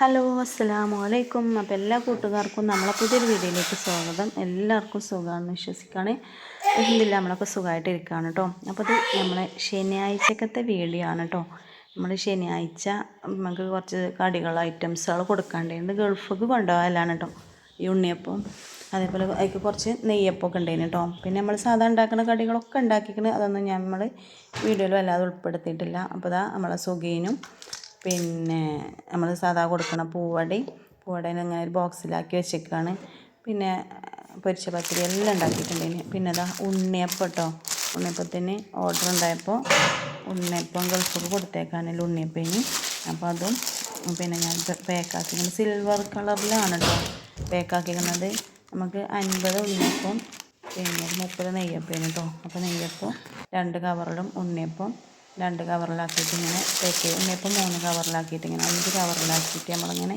Hello അസ്സാം വലൈക്കും അപ്പോൾ എല്ലാ കൂട്ടുകാർക്കും നമ്മളെ പുതിയൊരു വീഡിയോയിലേക്ക് സ്വാഗതം. എല്ലാവർക്കും സുഖമാണെന്ന് വിശ്വസിക്കുകയാണ്. എന്തില്ല നമ്മളൊക്കെ സുഖമായിട്ട് ഇരിക്കുകയാണ് കേട്ടോ. അപ്പോൾ ഇത് നമ്മളെ ശനിയാഴ്ചക്കത്തെ വീഡിയോ ആണ് കേട്ടോ. നമ്മൾ ശനിയാഴ്ച നമുക്ക് കുറച്ച് കടികൾ ഐറ്റംസുകൾ കൊടുക്കാണ്ടായിരുന്നു ഗൾഫിക്ക് കൊണ്ടുപോകാനാണ് കേട്ടോ. ഈ ഉണ്ണിയപ്പം അതേപോലെ അതിക്ക് കുറച്ച് നെയ്യപ്പമൊക്കെ ഉണ്ടായിരുന്നു കേട്ടോ. പിന്നെ നമ്മൾ സാധാരണ ഉണ്ടാക്കുന്ന കടികളൊക്കെ ഉണ്ടാക്കിക്കണ്. അതൊന്നും നമ്മൾ വീഡിയോയിൽ വല്ലാതെ ഉൾപ്പെടുത്തിയിട്ടില്ല. അപ്പോൾ ഇതാ നമ്മളെ സുഖീനും പിന്നെ നമ്മൾ സാധാ കൊടുക്കുന്ന പൂവടി പൂവടേനെ ഇങ്ങനെ ഒരു ബോക്സിലാക്കി വെച്ചേക്കാണ്. പിന്നെ പൊരിച്ച പത്തിരി എല്ലാം ഇനി പിന്നെ അതാ ഉണ്ണിയപ്പം കേട്ടോ ഉണ്ണിയപ്പത്തിന് ഓർഡർ ഉണ്ടായപ്പോൾ ഉണ്ണിയപ്പം ഗൾഫിൽ കൊടുത്തേക്കാണല്ലോ ഉണ്ണിയപ്പേന്. അപ്പോൾ അതും പിന്നെ ഞാൻ പാക്കാക്കിക്കുന്നത് സിൽവർ കളറിലാണ് കേട്ടോ പാക്കാക്കിക്കുന്നത് നമുക്ക് അൻപത് ഉണ്ണിയപ്പം പിന്നെ മുപ്പത് നെയ്യപ്പേന് കേട്ടോ അപ്പോൾ നെയ്യപ്പം രണ്ട് കവറിലും ഉണ്ണിയപ്പം രണ്ട് കവറിലാക്കിയിട്ട് ഇങ്ങനെ പാക്ക് ചെയ്യും ഉണ്ണിയപ്പം മൂന്ന് കവറിലാക്കിയിട്ട് ഇങ്ങനെ അഞ്ച് കവറിലാക്കിയിട്ട് നമ്മളിങ്ങനെ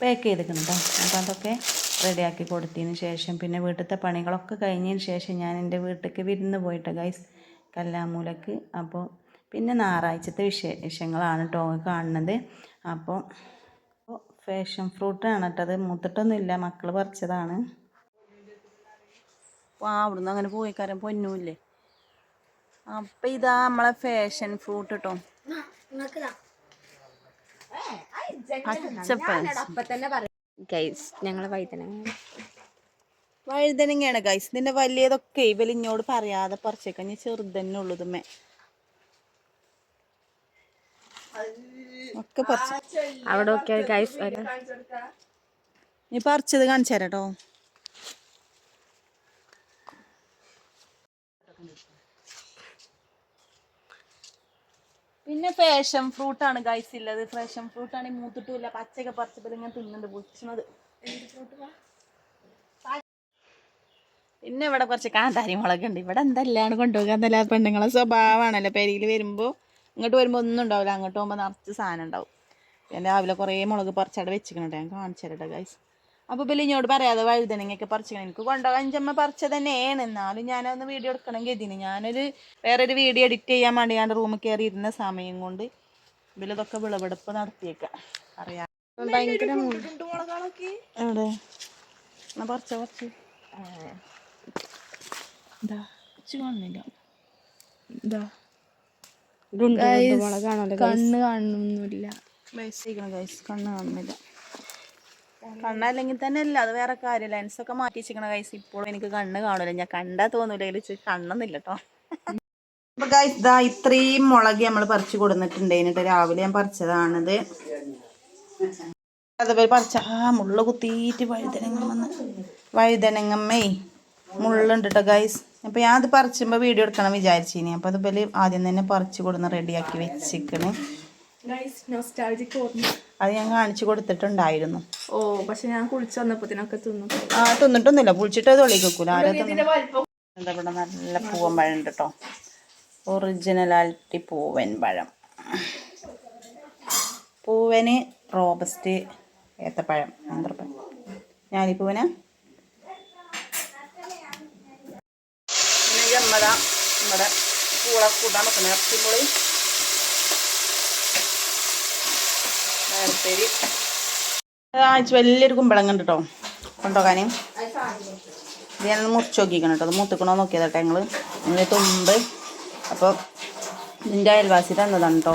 പാക്ക് ചെയ്തിരിക്കണം കേട്ടോ അപ്പോൾ അതൊക്കെ റെഡിയാക്കി കൊടുത്തതിന് ശേഷം പിന്നെ വീട്ടിലത്തെ പണികളൊക്കെ കഴിഞ്ഞതിന് ശേഷം ഞാൻ എന്റെ വീട്ടിലേക്ക് വിരുന്ന് പോയിട്ട് ഗൈസ് കല്ലാമൂലക്ക്. അപ്പോൾ പിന്നെ ഞായറാഴ്ചത്തെ വിശേഷങ്ങളാണ് കേട്ടോ കാണുന്നത്. അപ്പോൾ ഫാഷൻ ഫ്രൂട്ടാണ് കേട്ടത് മൂത്തിട്ടൊന്നുമില്ല മക്കൾ പറിച്ചതാണ്. അപ്പോൾ അവിടുന്ന് അങ്ങനെ പോയിക്കാരൻ കാരം പൊന്നുമില്ലേ അപ്പം ഇതാ നമ്മളെ ഫാഷൻ ഫ്രൂട്ട് കേട്ടോ ഗൈസ് ഞങ്ങളെ വൈതനങ്ങ വഴുതനങ്ങയാണ് ഗൈസ് ഇതിന്റെ വലിയതൊക്കെ ഇവലിഞ്ഞോട് പറയാതെ പറിച്ചേക്കാം. ഞാൻ ചെറുതന്നെ ഉള്ളൂ ഇതുമ്മേ. ഒക്കെ പറിച്ചു. അവിടെ ഒക്കെ ഗൈസ് നീ പറിച്ചത് കാണിച്ചു തരാം പിന്നെ ഫാഷൻ ഫ്രൂട്ട് ആണ് ഗൈസ് ഉള്ളത് ഫാഷൻ ആണ് മൂത്തിട്ടുമില്ല പച്ചയൊക്കെ പറിച്ചപ്പോൾ ഇങ്ങനെ തിന്നുന്നുണ്ട് പൊളിച്ചത് പിന്നെ ഇവിടെ കുറച്ച് കാന്താരി മുളക് ഉണ്ട്. ഇവിടെ എന്തെല്ലാം കൊണ്ടുപോകാൻ എന്നല്ല പെണ്ണുങ്ങളെ സ്വഭാവമാണല്ലോ. പെരിയിൽ വരുമ്പോൾ ഇങ്ങോട്ട് വരുമ്പോൾ ഒന്നും ഉണ്ടാവില്ല. അങ്ങോട്ട് പോകുമ്പോൾ നിറച്ച് സാധനം ഉണ്ടാവും. ഞാൻ രാവിലെ കുറേ മുളക് പറിച്ചവിടെ വെച്ചിട്ടുണ്ട് ഞാൻ കാണിച്ചു തരട്ടെ ഗൈസ് അപ്പോൾ പിന്നെ ഇങ്ങോട്ട് പറയാതെ വഴുതനങ്ങയൊക്കെ പറിച്ചിങ്ങനെ എനിക്ക് കൊണ്ടുപോകാൻ അഞ്ചമ്മ പറിച്ചത് തന്നെയാണ് എന്നാലും ഞാനൊന്ന് വീഡിയോ എടുക്കണമെങ്കിൽ ഇതിന് ഞാനൊരു വേറൊരു വീഡിയോ എഡിറ്റ് ചെയ്യാൻ വേണ്ടി ഞാൻ റൂമിൽ കയറി ഇരുന്ന സമയം കൊണ്ട് ഇതിലിതൊക്കെ വിളവെടുപ്പ് നടത്തിയേക്കാം. അറിയാം ഭയങ്കര എവിടെ? എന്നാ പറിച്ച പറിച്ച്. എന്താ കാണുന്നില്ല. എന്താ കണ്ണ് കാണുന്നില്ല. വയസ്സിക്കണം ഗൈസ് കണ്ണ് കാണുന്നില്ല. കണ്ണല്ലെങ്കിൽ തന്നെ അല്ല അത് വേറെ കാര്യം ലെൻസൊക്കെ മാറ്റി വെച്ചിരിക്കണ ഗൈസ് ഇപ്പോഴും എനിക്ക് കണ്ണ് കാണൂല. ഞാൻ കണ്ടാ തോന്നൂല ഇതിൽ കണ്ണൊന്നുമില്ല കേട്ടോ അപ്പൊ ഗൈസ് ഇതാ ഇത്രയും മുളക് നമ്മൾ പറിച്ചു കൊടുത്തിട്ടുണ്ടായിട്ട് രാവിലെ ഞാൻ പറിച്ചതാണിത്. അതുപോലെ പറിച്ച ആ മുള്ള കുത്തിയിട്ട് വഴുതനങ്ങ വന്ന്. വഴുതനങ്ങമ്മേ മുള്ളുണ്ട് കേട്ടോ ഗൈസ് അപ്പോൾ ഞാൻ അത് പറിച്ചുമ്പോൾ വീഡിയോ എടുക്കണം വിചാരിച്ചിനി. അപ്പോൾ അതുപോലെ ആദ്യം തന്നെ പറിച്ചു കൊടുന്ന് റെഡിയാക്കി വെച്ചിക്കണ്. അത് ഞാൻ കാണിച്ചു കൊടുത്തിട്ടുണ്ടായിരുന്നു. ഓ പക്ഷെ ഞാൻ കുളിച്ചു വന്നപ്പോത്തിനൊക്കെ തിന്നു. ആ തിന്നിട്ടൊന്നുമില്ല. കുളിച്ചിട്ട് ആരാ എന്താ ഇവിടെ നല്ല പൂവൻ പഴം ഉണ്ട് കേട്ടോ ആൽറ്റി പൂവൻ പഴം പൂവന് റോബസ്റ്റ് ഏത്തപ്പഴം ആന്ത്രപ്പഴം ഞാനീ പൂവന ജമ്മത നമ്മുടെ പൂള കൂട്ടാൻ പറ്റുന്ന ഇറച്ചിപ്പുളി നേരത്തേരി ആഴ്ച വലിയൊരു കുമ്പളങ്ങ ഉണ്ട് കേട്ടോ. കൊണ്ടുപോകാൻ ഇത് ഞാൻ മുറിച്ച് നോക്കിക്കണം കേട്ടോ. അത് മൂത്തിക്കണോ നോക്കിയതാട്ടെ ഞങ്ങൾ ഇതിന്റെ തുമ്പ്. അപ്പോൾ ഇതിന്റെ അയൽവാസി തന്നതാണ് കേട്ടോ.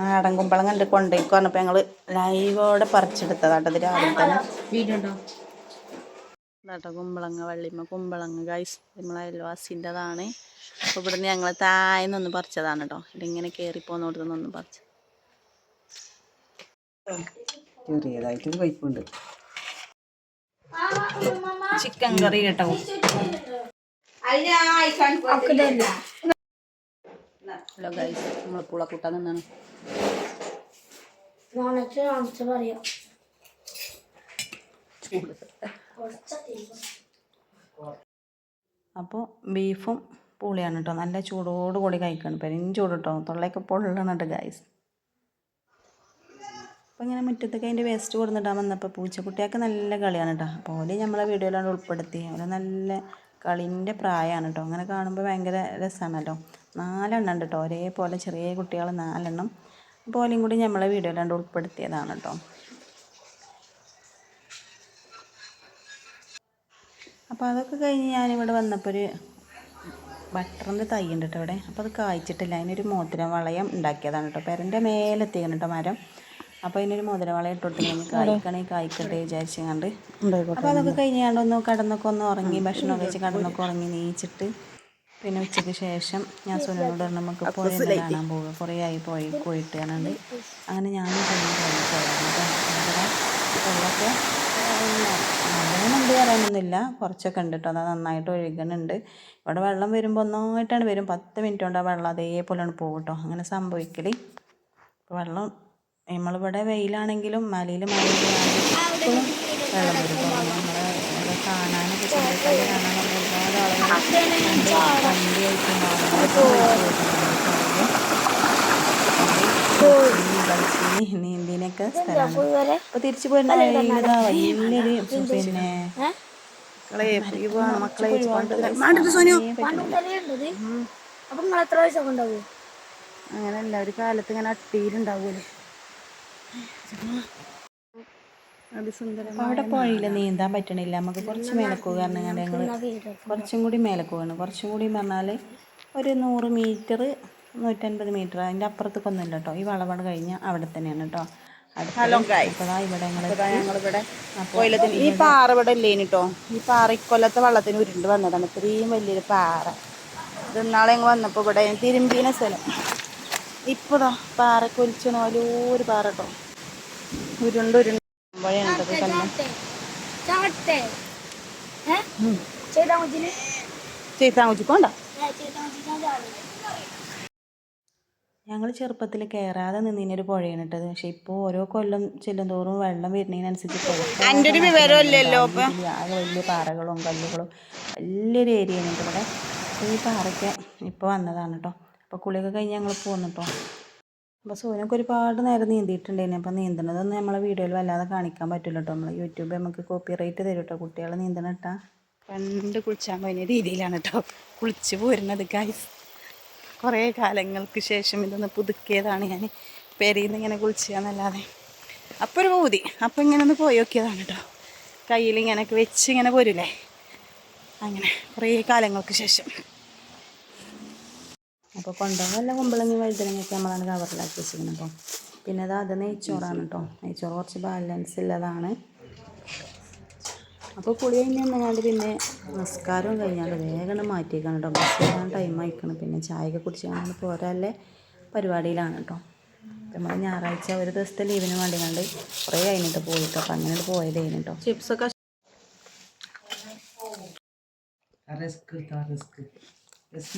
നാടൻ കുമ്പളങ്ങ കണ്ട് കൊണ്ടേക്ക് പറഞ്ഞപ്പോൾ ഞങ്ങൾ ലൈവോടെ പറിച്ചെടുത്തതാട്ടോ ഇത് രാവിലെ തന്നെ. വീഡിയോ ഉണ്ടോ? കുമ്പളങ്ങ വള്ളിമ്മ കുമ്പളങ്ങ ഗൈസ് നമ്മളെ അയൽവാസിന്റെതാണ് അപ്പോൾ ഇവിടുന്ന് ഞങ്ങൾ താഴ്ന്നൊന്ന് പറിച്ചതാണ് കേട്ടോ. ഇതിങ്ങനെ കയറി നിന്ന് പറിച്ചു. ചെറിയതായിട്ടൊരു പൈപ്പുണ്ട് ചിക്കൻ കറി കേട്ടോ. ഹലോ ഗൈസ് നമ്മൾ പുള കൂട്ടാൻ നിന്നാണ്. അപ്പോൾ ബീഫും പുളിയാണ് കേട്ടോ. നല്ല ചൂടോടുകൂടി കഴിക്കണം. പെരും ചൂട് കേട്ടോ. തൊള്ളയൊക്കെ പൊള്ളണം കേട്ടോ ഗൈസ് അപ്പോൾ ഇങ്ങനെ മുറ്റത്തൊക്കെ അതിന്റെ വേസ്റ്റ് കൊടുത്തിട്ടാൽ വന്നപ്പോൾ പൂച്ചക്കുട്ടിയൊക്കെ നല്ല കളിയാണ് കേട്ടോ അപ്പോൾ ഓൽ നമ്മളെ വീഡിയോയിലാണ് ഉൾപ്പെടുത്തി. ഓരോ നല്ല കളിന്റെ പ്രായമാണ് കേട്ടോ അങ്ങനെ കാണുമ്പോൾ ഭയങ്കര രസമാണല്ലോ നാലെണ്ണം ഉണ്ട് കേട്ടോ ഒരേപോലെ ചെറിയ കുട്ടികൾ നാലെണ്ണം. അപ്പോൾ ഓലെയും കൂടി നമ്മളെ വീഡിയോയിലാണ്ട് ഉൾപ്പെടുത്തിയതാണ് കേട്ടോ അപ്പോൾ അതൊക്കെ കഴിഞ്ഞ് ഞാനിവിടെ വന്നപ്പോൾ ഒരു ബട്ടറിന്റെ തൈ ഉണ്ട് കേട്ടോ ഇവിടെ. അപ്പോൾ അത് കായ്ച്ചിട്ടില്ല. അതിനൊരു മോതിരം വളയം ഉണ്ടാക്കിയതാണ് കേട്ടോ പെരന്റെ മേലെത്തിക്കണം കേട്ടോ മരം. അപ്പോൾ അതിനൊരു മുതലവാള വളയം ഇട്ട് കൊടുത്തിങ്ങനെ കായ്ക്കണേ കായ്ക്കട്ടെ വിചാരിച്ചു കണ്ട് അപ്പോൾ അതൊക്കെ കഴിഞ്ഞ് ഒന്ന് കടന്നൊക്കെ ഒന്ന് ഉറങ്ങി ഭക്ഷണം വെച്ച് കടന്നൊക്കെ ഉറങ്ങി നീച്ചിട്ട് പിന്നെ ഉച്ചയ്ക്ക് ശേഷം ഞാൻ സുനോട് പറഞ്ഞു നമുക്ക് പോയി കാണാൻ പോവുക കുറേ ആയി പോയി പോയിട്ട് കാണാണ്ട് അങ്ങനെ ഞാൻ സുനും പോയി പോയായിരുന്നു വെള്ളമൊക്കെ നല്ലോണമുണ്ട് പറയാനൊന്നുമില്ല. കുറച്ചൊക്കെ ഉണ്ട് കേട്ടോ. അത് നന്നായിട്ട് ഒഴുകുന്നുണ്ട് ഇവിടെ വെള്ളം വരുമ്പോൾ ഒന്നായിട്ടാണ് വരും. പത്ത് മിനിറ്റ് കൊണ്ട് ആ വെള്ളം അതേപോലെയാണ് പോകും കേട്ടോ അങ്ങനെ സംഭവിക്കൽ വെള്ളം നമ്മളിവിടെ വെയിലാണെങ്കിലും മലയിൽ മലയിലാണെങ്കിലും വെള്ളം വരും അപ്പോൾ നമ്മളെ ഇവിടെ കാണാനൊക്കെ ചന്ദ്രക്കല്ല് കാണാനൊക്കെ ഒരുപാട് ആളുകൾ വണ്ടിയായിട്ടും നീന്തിനൊക്കെ സ്ഥലമാണ്. അപ്പൊ തിരിച്ചു പോരുന്ന വഴിയിലിതാ വലിയൊരു പിന്നെ. മക്കളെ അപ്പൊ നിങ്ങൾ എത്ര വയസ്സൊക്കെ ഉണ്ടാവും? അങ്ങനെയല്ല ഒരു കാലത്ത് ഇങ്ങനെ അട്ടിയിലുണ്ടാവൂലേ അവിടെ പുഴയിൽ നീന്താൻ പറ്റണില്ല. നമുക്ക് കുറച്ച് മേലക്കുക കാരണം ഞങ്ങൾ കുറച്ചും കൂടി മേലക്കുകയാണ് കുറച്ചും കൂടി പറഞ്ഞാൽ ഒരു നൂറ് മീറ്റർ നൂറ്റൻപത് മീറ്റർ അതിന്റെ അപ്പുറത്തേക്കൊന്നുമില്ല കേട്ടോ. ഈ വളവട് കഴിഞ്ഞാൽ അവിടെ തന്നെയാണ് കേട്ടോ. ഹലോ ഇവിടെ ഈ പാറ ഇവിടെ ഇല്ലേനി കേട്ടോ ഈ പാറ ഇക്കൊല്ലത്തെ വെള്ളത്തിന് ഉരുണ്ട് വന്നതാണ്. ഇത്രയും വലിയൊരു പാറ. ഇത് ഇന്നാളെ വന്നപ്പോൾ ഇവിടെ തിരുമ്പീന സ്ഥലം. ഇപ്പോൾ ദാ പാറ കൊലിച്ചണ വലിയൊരു പാറ കേട്ടോ. ഉരുണ്ട് ഉരുണ്ട് വഴിയുണ്ടത് തന്നെ. ഞങ്ങൾ ചെറുപ്പത്തിൽ കയറാതെ നിന്നതിനൊരു പുഴയാണ് ഇട്ടത് പക്ഷെ ഇപ്പൊ ഓരോ കൊല്ലം ചെല്ലുന്തോറും വെള്ളം വരുന്നതിനനുസരിച്ച് ഒരു വിവരമില്ലല്ലോ ആകെ വലിയ പാറകളും കല്ലുകളും വലിയൊരു ഏരിയ ഉണ്ട് ഇവിടെ. ഈ പാറയ്ക്ക് ഇപ്പൊ വന്നതാണ് കേട്ടോ. അപ്പോൾ കുളിയൊക്കെ കഴിഞ്ഞ് ഞങ്ങൾ പോന്നു കേട്ടോ അപ്പോൾ സൂര്യനൊക്കെ ഒരുപാട് നേരം നീന്തിയിട്ടുണ്ടായിരുന്നു. അപ്പോൾ നീന്തണതൊന്നും നമ്മളെ വീഡിയോയിൽ വല്ലാതെ കാണിക്കാൻ പറ്റില്ല കേട്ടോ നമ്മൾ യൂട്യൂബ് നമുക്ക് കോപ്പി റേറ്റ് തരും കേട്ടോ കുട്ടികളെ നീന്തണം ഇട്ടാ പണ്ട് കുളിച്ചാൻ പോയ രീതിയിലാണ് കേട്ടോ കുളിച്ച് പോരുന്നത് ഗൈസ് കുറേ കാലങ്ങൾക്ക് ശേഷം ഇതൊന്ന് പുതുക്കിയതാണ് ഞാൻ പെരിയിൽ നിന്ന് ഇങ്ങനെ കുളിച്ചതെന്നല്ലാതെ അപ്പോൾ ഒരു പൂതി. അപ്പോൾ ഇങ്ങനെ ഒന്ന് പോയി നോക്കിയതാണ് കേട്ടോ കയ്യിൽ ഇങ്ങനെയൊക്കെ വെച്ച് ഇങ്ങനെ പോരില്ലേ അങ്ങനെ കുറേ കാലങ്ങൾക്ക് ശേഷം. അപ്പോൾ കൊണ്ടുപോകാനുള്ള കുമ്പളങ്ങി വഴുതനങ്ങയൊക്കെ നമ്മളാണ് കവറിലാക്കി വെച്ചിരിക്കുന്നത് അപ്പോൾ പിന്നെ അത് അത് നെയ്ച്ചോറാണ് കേട്ടോ നെയ്ച്ചോറ് കുറച്ച് ബാലൻസ് ഉള്ളതാണ് അപ്പോൾ കുളി കഴിഞ്ഞ് നിന്നാണ്ട് പിന്നെ നമസ്കാരവും കഴിഞ്ഞാൽ വേഗം മാറ്റിയേക്കാണ് കേട്ടോ ബസ് വരാൻ ടൈം ആയിക്കണം. പിന്നെ ചായയൊക്കെ കുടിച്ചാൽ പോരാല്ലേ പരിപാടിയിലാണ് കേട്ടോ നമ്മൾ ഞായറാഴ്ച ഒരു ദിവസത്തെ ലീവിന് വേണ്ടി കണ്ട് കുറേ കഴിഞ്ഞിട്ട് പോയിട്ടോ അപ്പം അങ്ങനെ പോയത് കഴിഞ്ഞിട്ടോ ചിപ്സൊക്കെ റിസ്ക്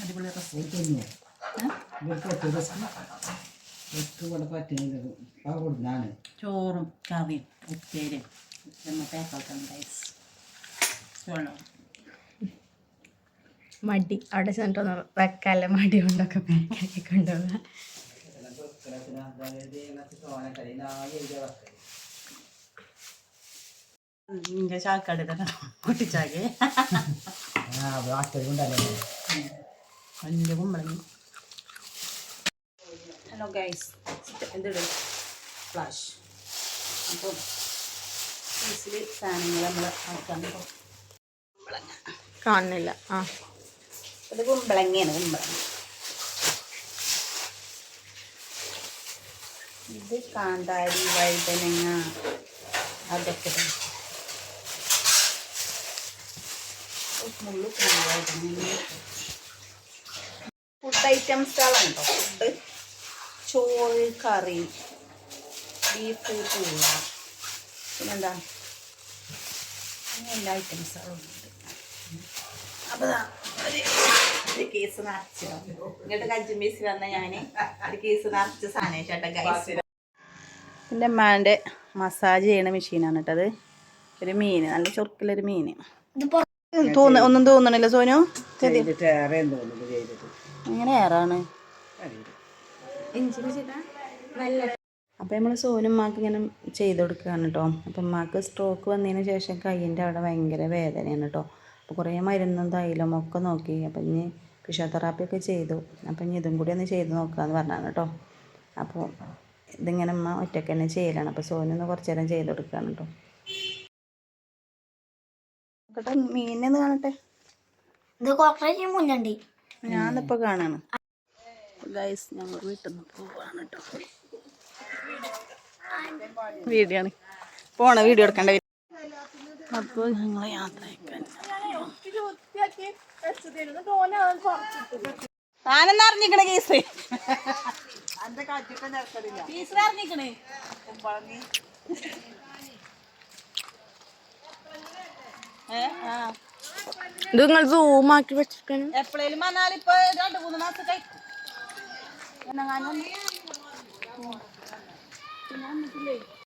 അടിപൊളി ഇവിടെ കൊടുത്താണ് ചോറും കറിയും ഉപ്പേരും മടി. അവിടെ ചെന്നിട്ടൊന്ന് വെക്കാല്ല മടി കൊണ്ടൊക്കെ പാക്കാക്കി കൊണ്ടുപോകാം നിന്റെ ചാക്കാട് പൊട്ടിച്ചാക്ക്. ആ ಆಗ್ತದೆ കൊണ്ടല്ലേ? വലിയ കുമ്പളങ്ങി. ഹലോ ഗൈസ് എന്തിടും ഫ്ലാഷ് അപ്പോൾ ഫീസിൽ സാധനങ്ങൾ നമ്മൾ ആക്കാൻ കുമ്പളങ്ങ. കാണുന്നില്ല. ആ. ഇത് കുമ്പളങ്ങയാണ് കുമ്പളങ്ങ. ഇത് കാന്താരി വഴുതനങ്ങ അതൊക്കെ മുള്ളു വഴുതനങ്ങ ഫുഡ് ഐറ്റംസുകളാണ് കേട്ടോ ഫുഡ് ചോറ് കറി ബീഫ് പൂള. പിന്നെന്താ? അങ്ങനെ എല്ലാ ഐറ്റംസുകളും ഉണ്ട്. അപ്പോൾ ഒരു കേസ് നിറച്ച് ഇങ്ങോട്ട് കഞ്ചും പീസ് വന്ന ഞാൻ ഒരു കേസ് നിറച്ച് സാധനം ചേട്ടാ ഗൈസ് എന്റെ അമ്മാന്റെ മസാജ് ചെയ്യണ മെഷീനാണ് കേട്ടത് ഒരു മീൻ നല്ല ചൊറുക്കിലൊരു മീൻ. തോന്ന ഒന്നും തോന്നണില്ല സോനു? അങ്ങനെ ഏറാണ്? അപ്പോൾ നമ്മൾ സോനുമ്മാക്ക് ഇങ്ങനെ ചെയ്ത് കൊടുക്കുകയാണ് കേട്ടോ അപ്പം ഉമ്മാക്ക് സ്ട്രോക്ക് വന്നതിന് ശേഷം കയ്യിന്റെ അവിടെ ഭയങ്കര വേദനയാണ് കേട്ടോ അപ്പോൾ കുറേ മരുന്നും തൈലും ഒക്കെ നോക്കി. അപ്പം ഇനി ഫിസിയോതെറാപ്പിയൊക്കെ ചെയ്തു. അപ്പം ഇനി ഇതും കൂടി ഒന്ന് ചെയ്ത് നോക്കാന്ന് പറഞ്ഞാണ് കേട്ടോ അപ്പോൾ ഇതിങ്ങനെ അമ്മ ഒറ്റയ്ക്ക് തന്നെ ചെയ്യലാണ്. അപ്പോൾ സോനൊന്ന് കുറച്ച് നേരം ചെയ്ത് കൊടുക്കുകയാണ് കേട്ടോ നോക്കട്ടെ മീനെന്ന് കാണട്ടെ? ഇത് കുറേ മുന്നുണ്ട്. ഞാനിപ്പോൾ കാണാണ്. ഗൈസ് ഞങ്ങൾ വീട്ടിൽ നിന്ന് പോവാണ് കേട്ടോ വീഡിയോ ആണ് പോണ വീഡിയോ എടുക്കണ്ടേ. അപ്പോൾ ഞങ്ങൾ യാത്ര താനെന്നാ അറിഞ്ഞിക്കണ കേസ് അറിഞ്ഞിക്കണേ ഏ ആ ഇത് നിങ്ങൾ സൂം ആക്കി വെച്ചിരിക്കണം. എപ്പോഴേലും വന്നാൽ ഇപ്പൊ രണ്ട് മൂന്ന് മാസം കഴിക്കും എന്നെങ്ങാനും